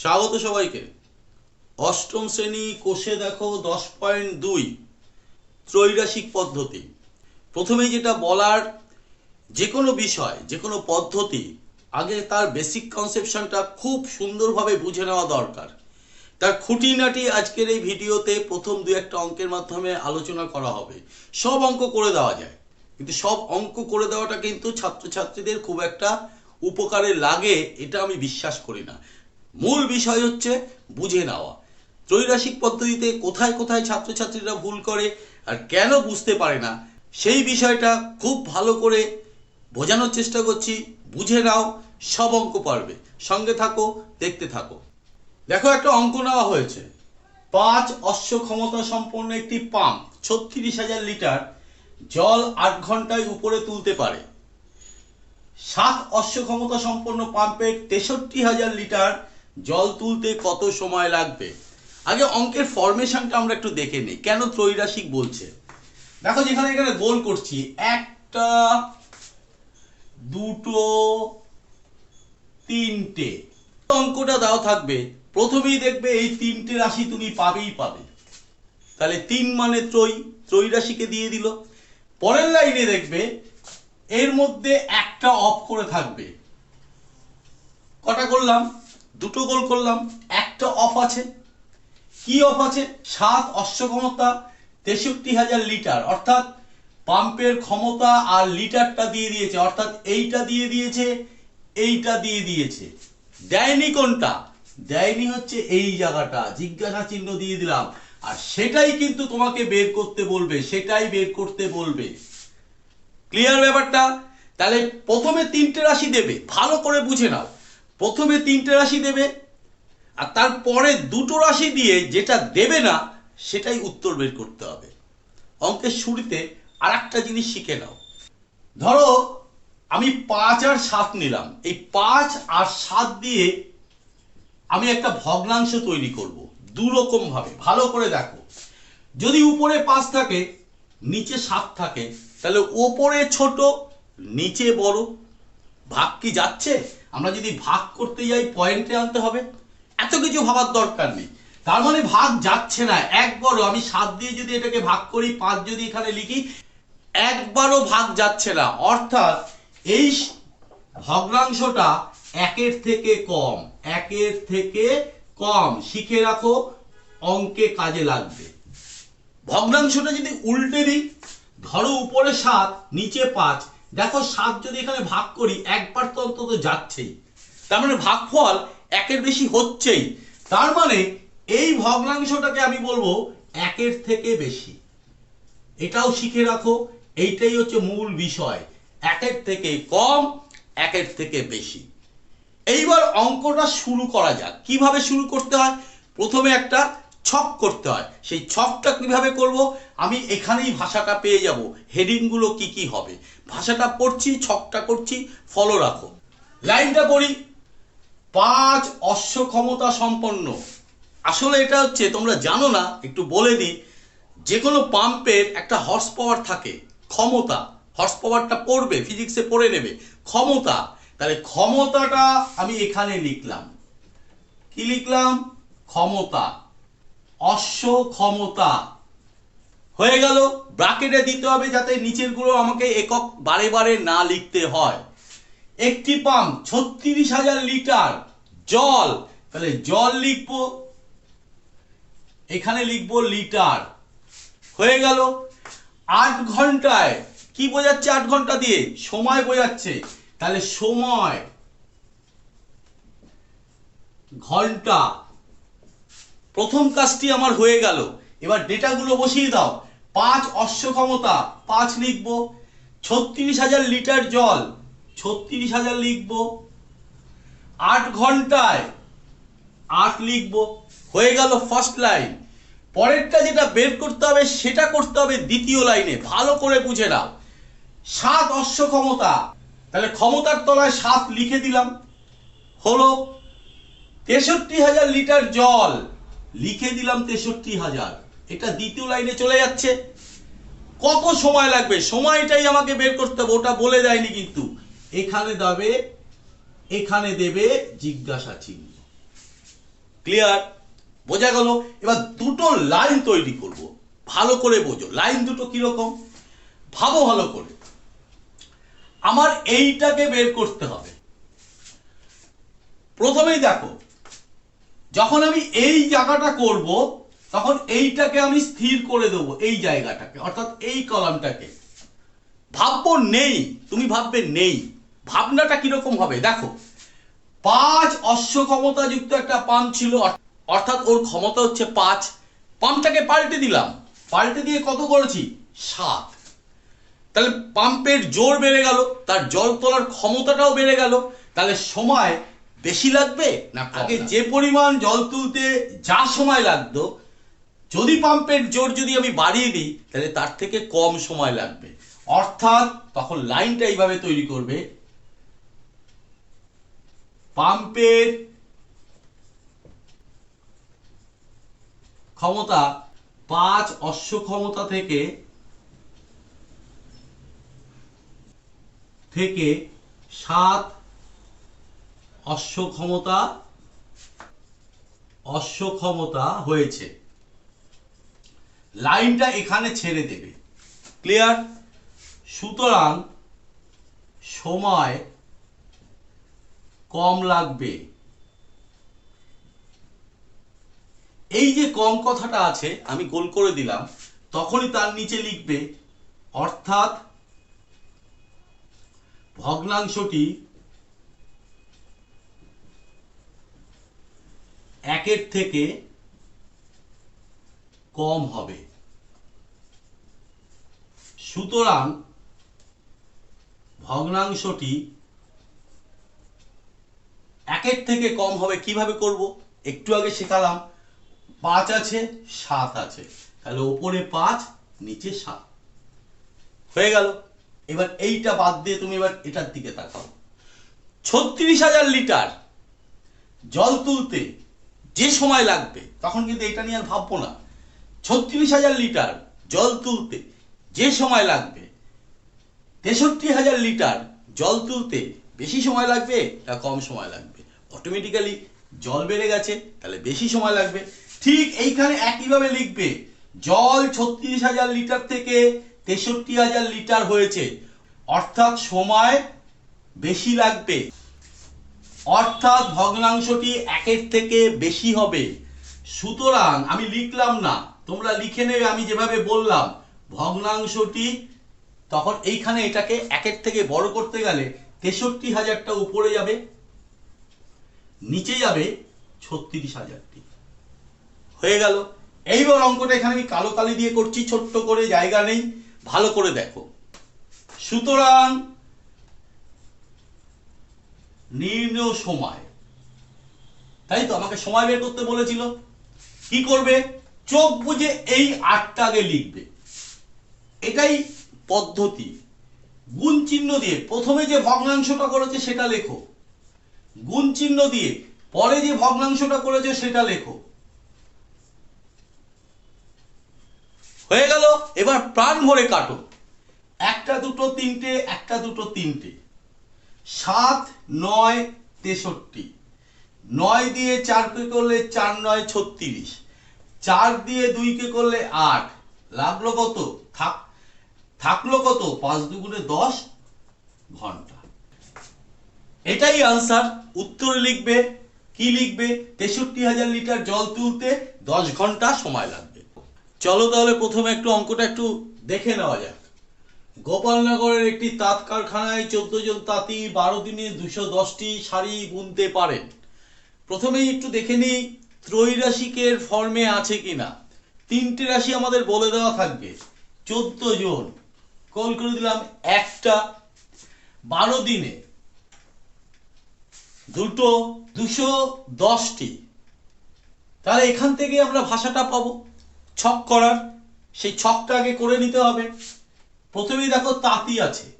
স্বাগত সবাইকে। অষ্টম শ্রেণি কোষে দেখো দশ পয়েন্ট দুই ত্রৈরাসিক পদ্ধতি। প্রথমেই যেটা বলার, যে কোনো বিষয়, যে কোনো পদ্ধতি, আগে তার বেসিক কনসেপশনটা খুব সুন্দরভাবে বুঝে নেওয়া দরকার। তার খুঁটিনাটি আজকের এই ভিডিওতে প্রথম দু একটা অঙ্কের মাধ্যমে আলোচনা করা হবে। সব অঙ্ক করে দেওয়া যায়। কিন্তু সব অঙ্ক করে দেওয়াটা কিন্তু ছাত্রছাত্রীদের খুব একটা উপকারে লাগে, এটা আমি বিশ্বাস করি না। মূল বিষয় হচ্ছে বুঝে নেওয়া। ত্রৈরাসিক পদ্ধতিতে কোথায় কোথায় ছাত্রছাত্রীরা ভুল করে আর কেন বুঝতে পারে না, সেই বিষয়টা খুব ভালো করে বোঝানোর চেষ্টা করছি। বুঝে নাও, সব অঙ্ক পারবে। সঙ্গে থাকো, দেখতে থাকো। দেখো, একটা অঙ্ক নেওয়া হয়েছে। পাঁচ অশ্ব ক্ষমতা সম্পন্ন একটি পাম্প ছত্রিশ হাজার লিটার জল আট ঘন্টায় উপরে তুলতে পারে। সাত অশ্ব ক্ষমতা সম্পন্ন পাম্পের তেষট্টি হাজার লিটার জল তুলতে কত সময় লাগবে? আগে অঙ্কের ফরমেশনটা আমরা একটু দেখে নিই। কেন ত্রৈরাসিক বলছে? দেখো যেখানে এখানে গোল করছি, একটা, দুটো, তিনটে। অঙ্কটা দাও থাকবে। প্রথমেই দেখবে এই তিনটে রাশি তুমি পাবেই পাবে। তাহলে তিন মানে ত্রয়ী ত্রয়ী রাশিকে দিয়ে দিল। পরের লাইনে দেখবে, এর মধ্যে একটা অফ করে থাকবে। কটা করলাম? দুটো গোল করলাম, একটা অফ আছে। কি অফ আছে? সাত অশ্ব ক্ষমতা তেষট্টি হাজার লিটার। অর্থাৎ পাম্পের ক্ষমতা আর লিটারটা দিয়ে দিয়েছে, অর্থাৎ এইটা দিয়ে দিয়েছে, এইটা দিয়ে দিয়েছে। দেয়নি কোনটা? দেয়নি হচ্ছে এই জায়গাটা। জিজ্ঞাসা চিহ্ন দিয়ে দিলাম। আর সেটাই কিন্তু তোমাকে বের করতে বলবে, সেটাই বের করতে বলবে। ক্লিয়ার ব্যাপারটা? তাহলে প্রথমে তিনটে রাশি দেবে, ভালো করে বুঝে নাও। প্রথমে তিনটে রাশি দেবে, আর তারপরে দুটো রাশি দিয়ে যেটা দেবে না, সেটাই উত্তর বের করতে হবে। অঙ্কের শুরুতে আর একটা জিনিস শিখে নাও। ধরো, আমি পাঁচ আর সাত নিলাম। এই পাঁচ আর সাত দিয়ে আমি একটা ভগ্নাংশ তৈরি করব দু রকম ভাবে ভালো করে দেখো। যদি উপরে পাঁচ থাকে, নিচে সাত থাকে, তাহলে ওপরে ছোট, নিচে বড়, ভাগ কি যাচ্ছে? আমরা যদি ভাগ করতে যাই পয়েন্টে আনতে হবে। এত কিছু ভাবার দরকার নেই। তার মানে ভাগ যাচ্ছে না। একবারও আমি সাত দিয়ে যদি এটাকে ভাগ করি, পাঁচ যদি এখানে লিখি, একবারও ভাগ যাচ্ছে না। অর্থাৎ এই ভগ্নাংশটা একের থেকে কম, একের থেকে কম। শিখে রাখো, অঙ্কে কাজে লাগবে। ভগ্নাংশটা যদি উল্টে দিই, ধরো উপরে সাত, নিচে পাঁচ দেখো সাত যদি এখানে ভাগ করি একবার তো অন্তত যাচ্ছেই। তার মানে ভাগফল একের বেশি হচ্ছেই। তার মানে এই ভগ্নাংশটাকে আমি বলব একের থেকে বেশি। এটাও শিখে রাখো, এইটাই হচ্ছে মূল বিষয়। একের থেকে কম, একের থেকে বেশি। এইবার অঙ্কটা শুরু করা যাক। কীভাবে শুরু করতে হয়? প্রথমে একটা ছক করতে হয়। সেই ছকটা কীভাবে করব? আমি এখানেই ভাষাটা পেয়ে যাব। হেডিংগুলো কি কি হবে? ভাষাটা পড়ছি, ছকটা করছি ফলো রাখো। লাইনটা পড়ি, পাঁচ অশ্ব ক্ষমতা সম্পন্ন। আসলে এটা হচ্ছে, তোমরা জানো না, একটু বলে দিই যে কোনো পাম্পের একটা হর্স পাওয়ার থাকে, ক্ষমতা। হর্স পাওয়ারটা পড়বে ফিজিক্সে পড়ে নেবে, ক্ষমতা। তাহলে ক্ষমতাটা আমি এখানে লিখলাম। কি লিখলাম? ক্ষমতা। অশ্ব ক্ষমতা। হয়ে গেল। ব্রাকেটে দিতে হবে যাতে নিচেরগুলো আমাকে একক বারে বারে না লিখতে হয়। একটি পাম্প ছত্রিশ হাজার লিটার জল। তাহলে জল লিখব। এখানে লিখব লিটার। হয়ে গেল। আট ঘন্টায়। কি বোঝাচ্ছে আট ঘণ্টা দিয়ে? সময় বোঝাচ্ছে। তাহলে সময়। ঘণ্টা। প্রথম কাজটি আমার হয়ে গেল। এবার ডেটাগুলো বসিয়ে দাও। পাঁচ অশ্ব ক্ষমতা, পাঁচ লিখব। ছত্রিশ হাজার লিটার জল, ছত্রিশ হাজার লিখব। আট ঘন্টায় আট লিখব। হয়ে গেল ফার্স্ট লাইন পরেরটা যেটা বের করতে হবে, সেটা করতে হবে দ্বিতীয় লাইনে ভালো করে বুঝে নাও। সাত অশ্ব ক্ষমতা। তাহলে ক্ষমতার তলায় সাত লিখে দিলাম। হলো তেষট্টি হাজার লিটার জল। লিখে দিলাম তেষট্টি হাজার। এটা দ্বিতীয় লাইনে চলে যাচ্ছে। কত সময় লাগবে? সময়টাই আমাকে বের করতে হবে, ওটা বলে দেয়নি কিন্তু। এখানে দেবে এখানে দেবে জিজ্ঞাসা চিহ্ন। ক্লিয়ার বোঝা গেল? এবার দুটো লাইন তৈরি করব। ভালো করে বোঝো। লাইন দুটো কীরকম? ভাবো ভালো করে। আমার এইটাকে বের করতে হবে। প্রথমেই দেখো, যখন আমি এই জায়গাটা করব তখন এইটাকে আমি স্থির করে দেবো এই জায়গাটাকে অর্থাৎ এই কলামটাকে। ভাববো নেই তুমি ভাববে নেই। ভাবনাটা কীরকম হবে? দেখো পাঁচ অশ্ব ক্ষমতাযুক্ত একটা পাম্প ছিল অর্থাৎ ওর ক্ষমতা হচ্ছে পাঁচ। পাম্পটাকে পাল্টে দিলাম। পাল্টে দিয়ে কত করেছি? সাত। তাহলে পাম্পের জোর বেড়ে গেল তার জল তোলার ক্ষমতাটাও বেড়ে গেল। তাহলে সময় বেশি লাগবে না। আগে যে পরিমাণ জল তুলতে যা সময় লাগতো যদি পাম্পের জোর যদি আমি বাড়িয়ে দিই, তাহলে তার থেকে কম সময় লাগবে। অর্থাৎ তখন লাইনটা এইভাবে তৈরি করবে। পাম্পের ক্ষমতা পাঁচ অশ্ব ক্ষমতা থেকে থেকে সাত অশ্ব ক্ষমতা অশ্ব ক্ষমতা হয়েছে। লাইনটা এখানে ছেড়ে দেবে। ক্লিয়ার? সুতরাং সময় কম লাগবে। এই যে কম কথাটা আছে, আমি গোল করে দিলাম, তখনই তার নিচে লিখবে, অর্থাৎ ভগ্নাংশটি একের থেকে কম হবে। সুতরাং ভগ্নাংশটি একের থেকে কম হবে, কীভাবে করব? একটু আগে শেখালাম, পাঁচ আছে, সাত আছে। তাহলে ওপরে পাঁচ, নিচে সাত। হয়ে গেল। এবার এইটা বাদ দিয়ে তুমি এবার এটার দিকে তাকাও। ছত্রিশ হাজার লিটার জল তুলতে যে সময় লাগবে, তখন কিন্তু এটা নিয়ে আর ভাববো না। ছত্রিশ হাজার লিটার জল তুলতে যে সময় লাগবে, তেষট্টি হাজার লিটার জল তুলতে বেশি সময় লাগবে না কম সময় লাগবে? অটোমেটিক্যালি জল বেড়ে গেছে, তাহলে বেশি সময় লাগবে। ঠিক এইখানে একইভাবে লিখবে, জল ছত্রিশ হাজার লিটার থেকে তেষট্টি হাজার লিটার হয়েছে, অর্থাৎ সময় বেশি লাগবে। অর্থাৎ ভগ্নাংশটি একের থেকে বেশি হবে। সুতরাং আমি লিখলাম না তোমরা লিখে নেবে, আমি যেভাবে বললাম, ভগ্নাংশটি তখন এইখানে এটাকে একের থেকে বড় করতে গেলে তেষট্টি হাজারটা উপরে যাবে, নিচে যাবে ছত্রিশ হাজারটি হয়ে গেল। এইবার অঙ্কটা এখানে আমি কালো কালি দিয়ে করছি, ছোট্ট করে, জায়গা নেই, ভালো করে দেখো। সুতরাং নির্ণয় সময়। তাই তো? আমাকে সময় বের করতে বলেছিল। কি করবে? চোখ বুঝে এই আটটা আগে লিখবে। এটাই পদ্ধতি। গুণ চিহ্ন দিয়ে প্রথমে যে ভগ্নাংশটা করেছে সেটা লেখো। গুণ চিহ্ন দিয়ে পরে যে ভগ্নাংশটা করেছে সেটা লেখো। হয়ে গেল, এবার প্রাণ ভরে কাটো। একটা দুটো তিনটে, একটা দুটো তিনটে। সাত, নয়, তেষট্টি। নয় দিয়ে চারকে করলে চার, নয়, ছত্রিশ। চার দিয়ে দুইকে করলে আট। লাগল কত? থাক, থাকল কত? পাঁচ দুগুণে দশ ঘণ্টা। এটাই আনসার উত্তরে লিখবে, কি লিখবে? তেষট্টি হাজার লিটার জল তুলতে দশ ঘণ্টা সময় লাগবে। চলো তাহলে প্রথমে একটু অঙ্কটা একটু দেখে নেওয়া যাক। গোপালনগরের একটি তাঁত কারখানায় চোদ্দ জন তাঁতি বারো দিনে দুশো দশটি শাড়ি বুনতে পারেন। প্রথমেই একটু দেখে নিই ত্রৈরাশিকের ফর্মে আছে কিনা? তিনটে রাশি আমাদের বলে দেওয়া থাকবে। চোদ্দ জন। কল করে দিলাম একটা। বারো দিনে দুটো, দুশো দশটি। তাহলে এখান থেকে আমরা ভাষাটা পাবো। ছক করার। সেই ছকটা আগে করে নিতে হবে। প্রথমেই দেখো তাঁতি আছে।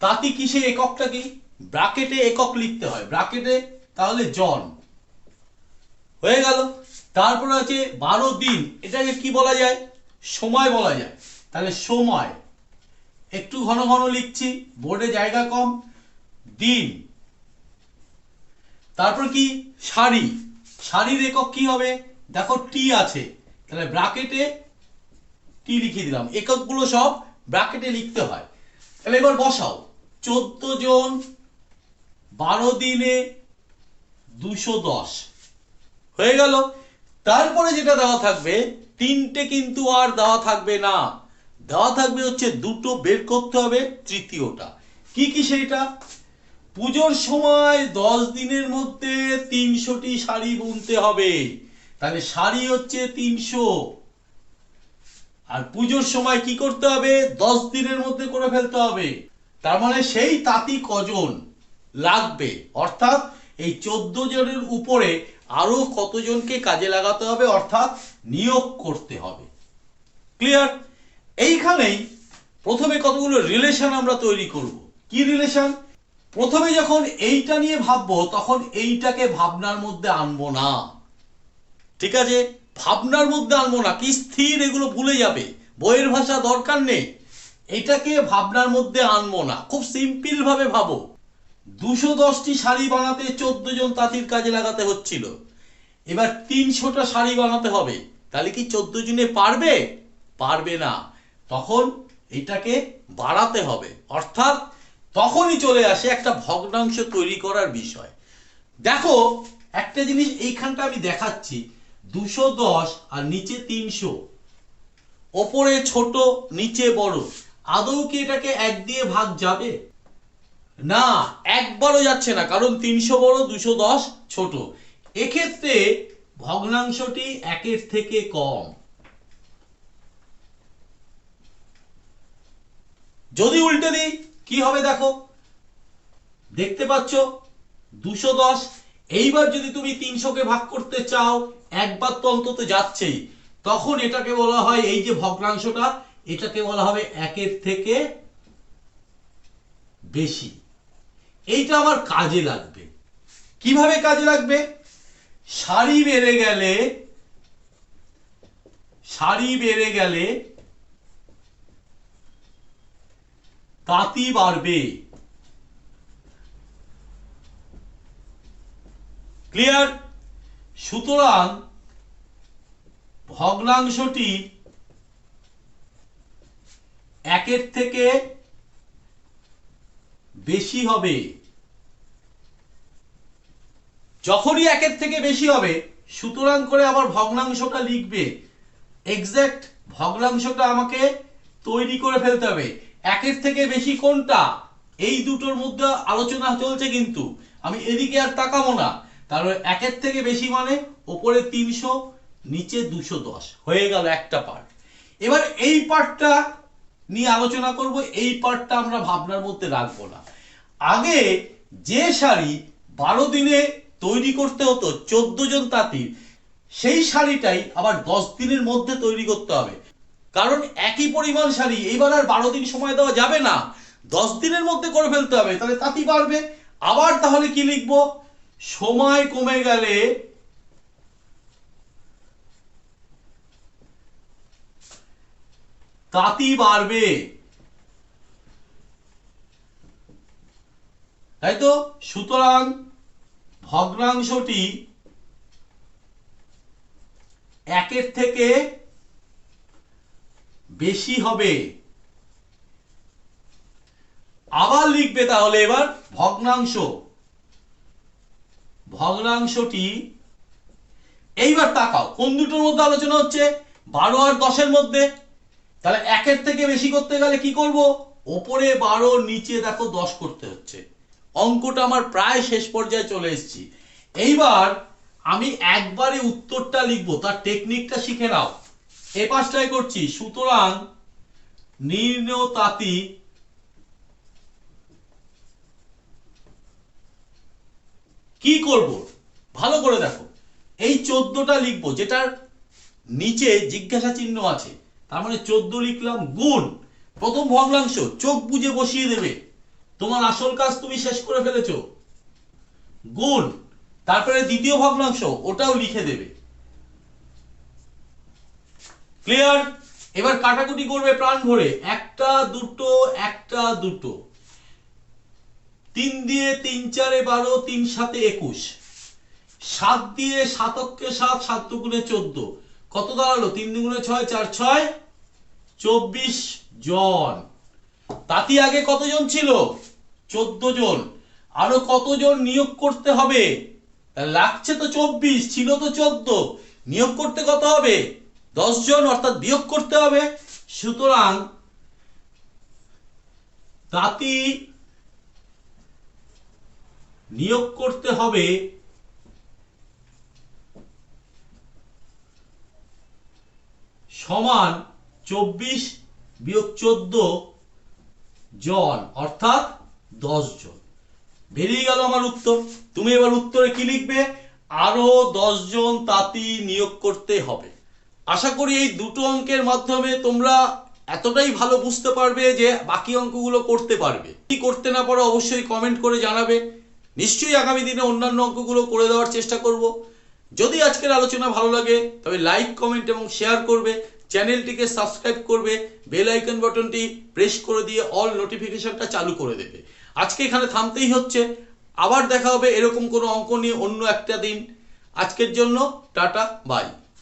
তাঁতি কিসে এককটা কি? ব্রাকেটে একক লিখতে হয়। ব্রাকেটে তাহলে জন। হয়ে গেল। তারপরে আছে বারো দিন। এটাকে কি বলা যায়? সময় বলা যায়। তাহলে সময়। একটু ঘন ঘন লিখছি, বোর্ডে জায়গা কম, দিন। তারপর কি? সারি। সারির একক কি হবে? দেখো টি আছে। তাহলে ব্রাকেটে টি লিখে দিলাম। এককগুলো সব ব্র্যাকেটে লিখতে হয়। তাহলে এবার বসাও। চোদ্দ জন বারো দিনে দুশো দশ। হয়ে গেল। তারপরে যেটা দেওয়া থাকবে, তিনটে কিন্তু আর দেওয়া থাকবে না। দেওয়া থাকবে হচ্ছে দুটো বের করতে হবে তৃতীয়টা। কি কি সেইটা? পুজোর সময় দশ দিনের মধ্যে তিনশোটি শাড়ি বুনতে হবে। তাহলে শাড়ি হচ্ছে তিনশো। আর পুজোর সময় কি করতে হবে? দশ দিনের মধ্যে করে ফেলতে হবে। তার মানে সেই তাঁতি কজন লাগবে? অর্থাৎ এই চোদ্দ জনের উপরে আরও কতজনকে কাজে লাগাতে হবে, অর্থাৎ নিয়োগ করতে হবে। ক্লিয়ার এইখানেই প্রথমে কতগুলো রিলেশন আমরা তৈরি করব। কি রিলেশন প্রথমে যখন এইটা নিয়ে ভাববো, তখন এইটাকে ভাবনার মধ্যে আনব না। ঠিক আছে? ভাবনার মধ্যে আনব না, কি স্থির, এগুলো ভুলে যাবে। বইয়ের ভাষা দরকার নেই। এটাকে ভাবনার মধ্যে আনব না। খুব সিম্পল ভাবে ভাবো। দুশো দশটি শাড়ি বানাতে চোদ্দ জন তাঁতির কাজে লাগাতে হচ্ছিল। এবার তিনশোটা শাড়ি বানাতে হবে। তাহলে কি চোদ্দ জনে পারবে? পারবে না। তখন এটাকে বাড়াতে হবে। অর্থাৎ তখনই চলে আসে একটা ভগ্নাংশ তৈরি করার বিষয়। দেখো, একটা জিনিস এইখানটা আমি দেখাচ্ছি। দুশো দশ আর নিচে তিনশো। ওপরে ছোট, নিচে বড়। আদৌ কি এটাকে এক দিয়ে ভাগ যাবে? না, একবারও যাচ্ছে না, কারণ তিনশো বড়, দুশো দশ ছোট। এক্ষেত্রে ভগ্নাংশটি একের থেকে কম। যদি উল্টে দিই, কি হবে দেখো? দেখতে পাচ্ছ, দুশো দশ। এইবার যদি তুমি তিনশোকে ভাগ করতে চাও, একবার তো অন্তত যাচ্ছেই। তখন এটাকে বলা হয়, এই যে ভগ্নাংশটা, এটাকে বলা হবে একের থেকে বেশি। এইটা আমার কাজে লাগবে। কীভাবে কাজে লাগবে? শাড়ি বেড়ে গেলে, শাড়ি বেড়ে গেলে তাঁতি বাড়বে। ক্লিয়ার? সুতরাং ভগ্নাংশটি একের থেকে বেশি হবে। যখনই একের থেকে বেশি হবে, সুতরাং করে আবার ভগ্নাংশটা লিখবে। এক্স্যাক্ট ভগ্নাংশটা আমাকে তৈরি করে ফেলতে হবে। একের থেকে বেশি কোনটা? এই দুটোর মধ্যে আলোচনা চলছে কিন্তু। আমি এদিকে আর তাকাবো না। তাহলে একের থেকে বেশি মানে ওপরে তিনশো, নিচে দুশো দশ। হয়ে গেল একটা পার্ট এবার এই পার্টটা নিয়ে আলোচনা করব। এই পার্টটা আমরা ভাবনার মধ্যে রাখব না। আগে যে শাড়ি বারো দিনে তৈরি করতে হতো চোদ্দ জন তাঁতির। সেই শাড়িটাই আবার দশ দিনের মধ্যে তৈরি করতে হবে। কারণ একই পরিমাণ শাড়ি এইবার আর বারো দিন সময় দেওয়া যাবে না। দশ দিনের মধ্যে করে ফেলতে হবে, তাহলে তাঁতি পারবে আবার তাহলে কি লিখব? সময় কমে গেলে তাঁতি বাড়বে। তাই তো? সুতরাং ভগ্নাংশটি একের থেকে বেশি হবে। আবার লিখবে তাহলে এবার ভগ্নাংশ। ভগ্নাংশটি এইবার তাকাও, কোন দুটোর মধ্যে আলোচনা হচ্ছে? বারো আর দশের মধ্যে। তাহলে একের থেকে বেশি করতে গেলে কি করব? ওপরে বারো, নিচে দেখো দশ করতে হচ্ছে। অঙ্কটা আমার প্রায় শেষ পর্যায়ে চলে এসেছি। এইবার আমি একবারে উত্তরটা লিখব, তার টেকনিকটা শিখে নাও। এ পাশটাই করছি। সুতরাং নির্ণয় তাঁতি কি করব? ভালো করে দেখো। এই চোদ্দটা লিখব, যেটার নিচে জিজ্ঞাসা চিহ্ন আছে। তার মানে চোদ্দ লিখলাম গুণ। প্রথম ভগ্নাংশ, চোখ বুঝে বসিয়ে দেবে। তোমার আসল কাজ তুমি শেষ করে ফেলেছ। গুণ। তারপরে দ্বিতীয় ভগ্নাংশ, ওটাও লিখে দেবে। ক্লিয়ার এবার কাটাকুটি করবে প্রাণ ভরে। একটা, দুটো একটা, দুটো। তিন দিয়ে তিন চারে বারো, তিন সাতে একুশ। সাত দিয়ে সাতককে সাত সাত দুগুণে চোদ্দ। কত দাঁড়াল? তিন দুগুণে ছয়, চার ছয়, চব্বিশ জন। তাতে আগে কতজন ছিল? চোদ্দ জন আরও কতজন নিয়োগ করতে হবে? লাগছে তো চব্বিশ, ছিল তো চোদ্দ। নিয়োগ করতে কত হবে? দশ জন অর্থাৎ বিয়োগ করতে হবে। সুতরাং তাঁতি নিয়োগ করতে হবে সমান চব্বিশ বিয়োগ চোদ্দ জন, অর্থাৎ দশ জন। বেরিয়ে গেল আমার উত্তর। তুমি এবার উত্তরে কি লিখবে? আরও জন তাঁতি নিয়োগ করতে হবে। আশা করি এই দুটো অঙ্কের মাধ্যমে তোমরা এতটাই ভালো বুঝতে পারবে যে বাকি অঙ্কগুলো করতে পারবে। কি করতে না পারো অবশ্যই কমেন্ট করে জানাবে। নিশ্চয়ই আগামী দিনে অন্যান্য অঙ্কগুলো করে দেওয়ার চেষ্টা করব। যদি আজকের আলোচনা ভালো লাগে, তবে লাইক কমেন্ট এবং শেয়ার করবে। চ্যানেলটিকে সাবস্ক্রাইব করবে, বেল আইকন বাটনটি প্রেস করে দিয়ে অল নোটিফিকেশনটা চালু করে দেবে। আজকে এখানে থামতেই হচ্ছে। আবার দেখা হবে এরকম কোনো অঙ্ক নিয়ে অন্য একটা দিন। আজকের জন্য টাটা, বাই।